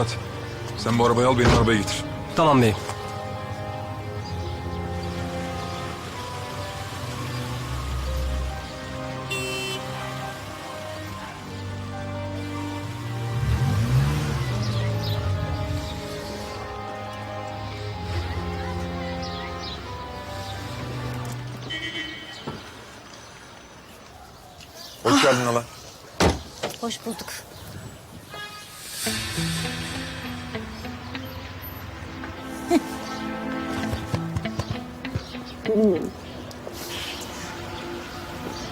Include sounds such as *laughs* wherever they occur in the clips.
Murat, sen bu arabayı al benim arabaya getir. Tamam beyim. Hoş geldin hala. Hoş bulduk.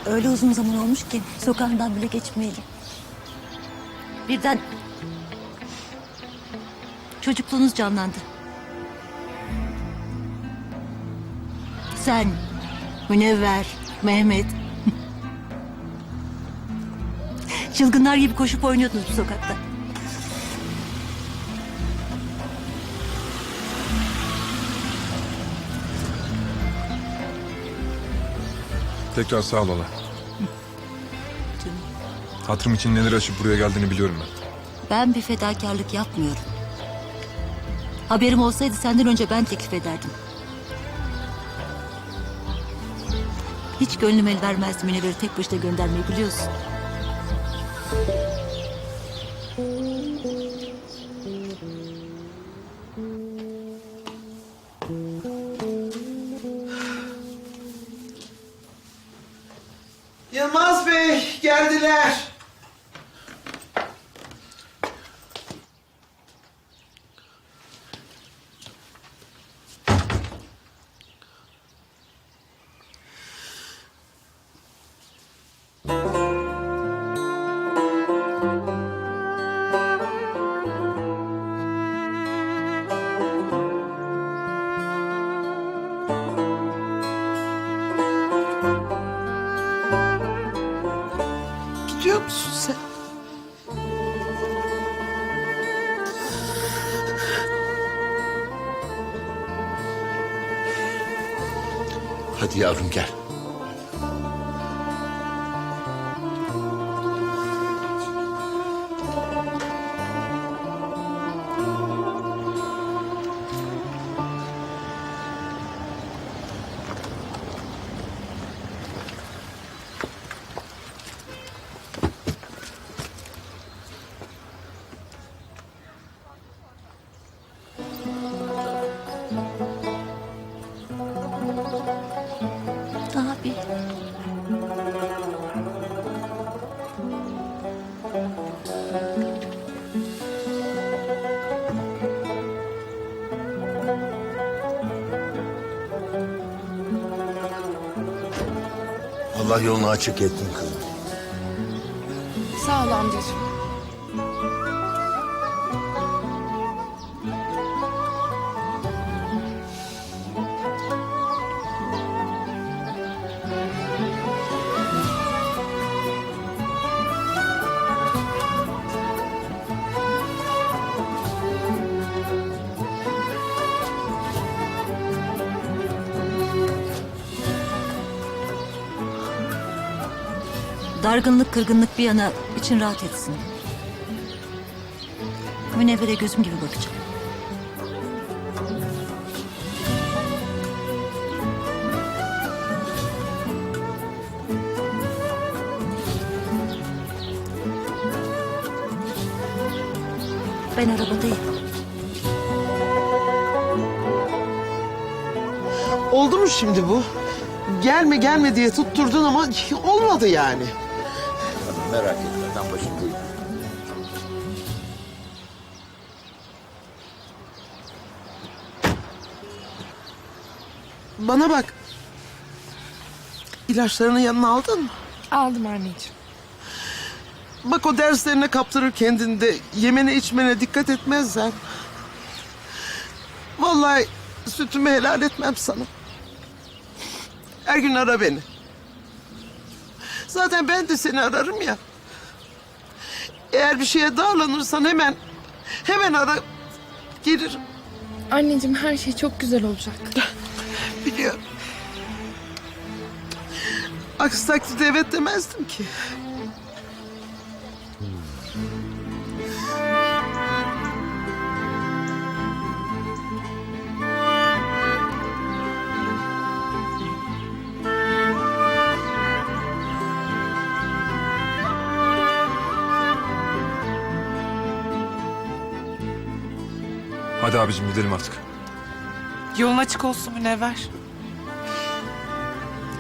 Öyle uzun zaman olmuş ki sokağından bile geçmeyelim. Birden çocukluğunuz canlandı. Sen, Münevver, Mehmet, *laughs* Çılgınlar gibi koşup oynuyordunuz bu sokakta. Tekrar sağ ol hala. Hatırım için neler açıp buraya geldiğini biliyorum ben. Ben bir fedakarlık yapmıyorum. Haberim olsaydı senden önce ben teklif ederdim. Hiç gönlüm el vermezdi Münevver'i tek başına göndermeyi biliyorsun. Dash! Gidiyor musun sen? Hadi yavrum gel. Allah yolunu açık ettin kızım. Sağ ol amcacığım. Dargınlık, kırgınlık bir yana için rahat etsin. Münevver'e gözüm gibi bakacağım. Ben arabadayım. Oldu mu şimdi bu? Gelme gelme diye tutturdun ama *laughs* olmadı yani. Merak etme ben başındayım. Bana bak. İlaçlarını yanına aldın mı? Aldım anneciğim. Bak o derslerine kaptırır kendini de yemene içmene dikkat etmezsen. Vallahi sütümü helal etmem sana. Her gün ara beni. Zaten ben de seni ararım ya. Eğer bir şeye darlanırsan hemen hemen ara gelirim. Anneciğim her şey çok güzel olacak. Biliyorum. Aksi takdirde evet demezdim ki. Hadi abicim gidelim artık. Yolun açık olsun Münevver.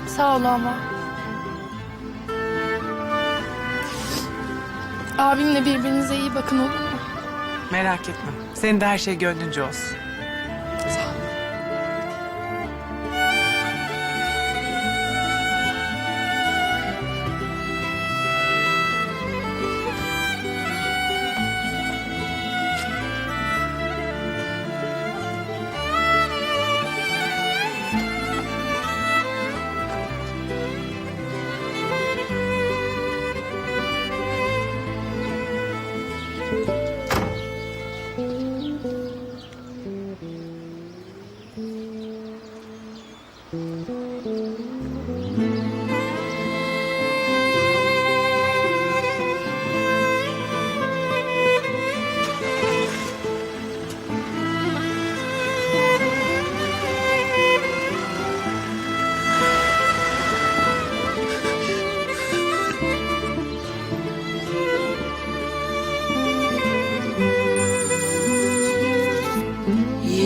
Sağ ol ama. Abimle birbirinize iyi bakın olur mu? Merak etme. Senin de her şey gönlünce olsun.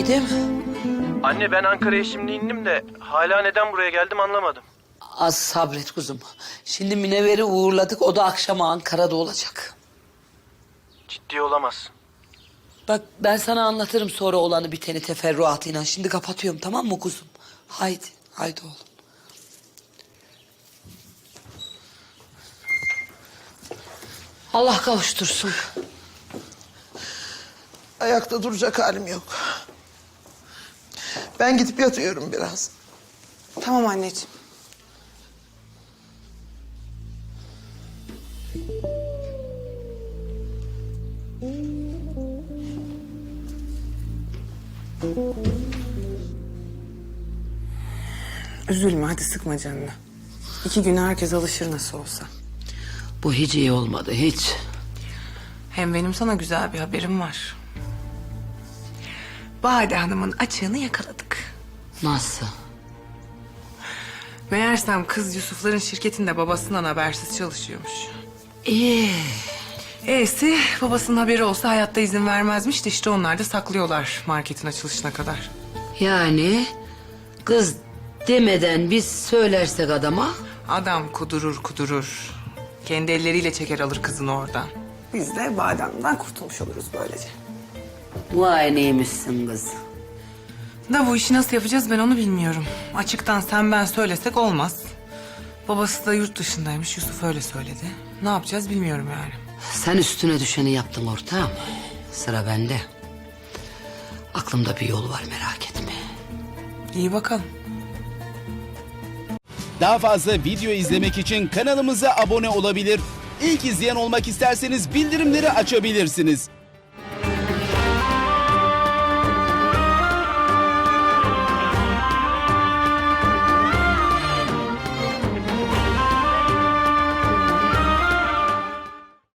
Yiğidim. Anne ben Ankara'ya şimdi indim de hala neden buraya geldim anlamadım. Az sabret kuzum. Şimdi Minever'i uğurladık. O da akşama Ankara'da olacak. Ciddi olamazsın. Bak ben sana anlatırım sonra olanı biteni teferruatıyla. Şimdi kapatıyorum tamam mı kuzum? Haydi, haydi oğlum. Allah kavuştursun. Ayakta duracak halim yok. Ben gidip yatıyorum biraz. Tamam anneciğim. Üzülme hadi sıkma canını. İki güne herkes alışır nasıl olsa. Bu hiç iyi olmadı hiç. Hem benim sana güzel bir haberim var. Bade Hanım'ın açığını yakaladık. Nasıl? Meğersem kız Yusuf'ların şirketinde babasından habersiz çalışıyormuş. İyi. E'si babasının haberi olsa hayatta izin vermezmiş de işte onlar da saklıyorlar marketin açılışına kadar. Yani kız demeden biz söylersek adama Adam kudurur kudurur. Kendi elleriyle çeker alır kızını oradan. Biz de bademden kurtulmuş oluruz böylece. vay neymişsin kız. Da bu işi nasıl yapacağız ben onu bilmiyorum. Açıktan sen ben söylesek olmaz. Babası da yurt dışındaymış Yusuf öyle söyledi. Ne yapacağız bilmiyorum yani. Sen üstüne düşeni yaptın ortağım. Sıra bende. Aklımda bir yol var merak etme. İyi bakalım. Daha fazla video izlemek için kanalımıza abone olabilir. İlk izleyen olmak isterseniz bildirimleri açabilirsiniz.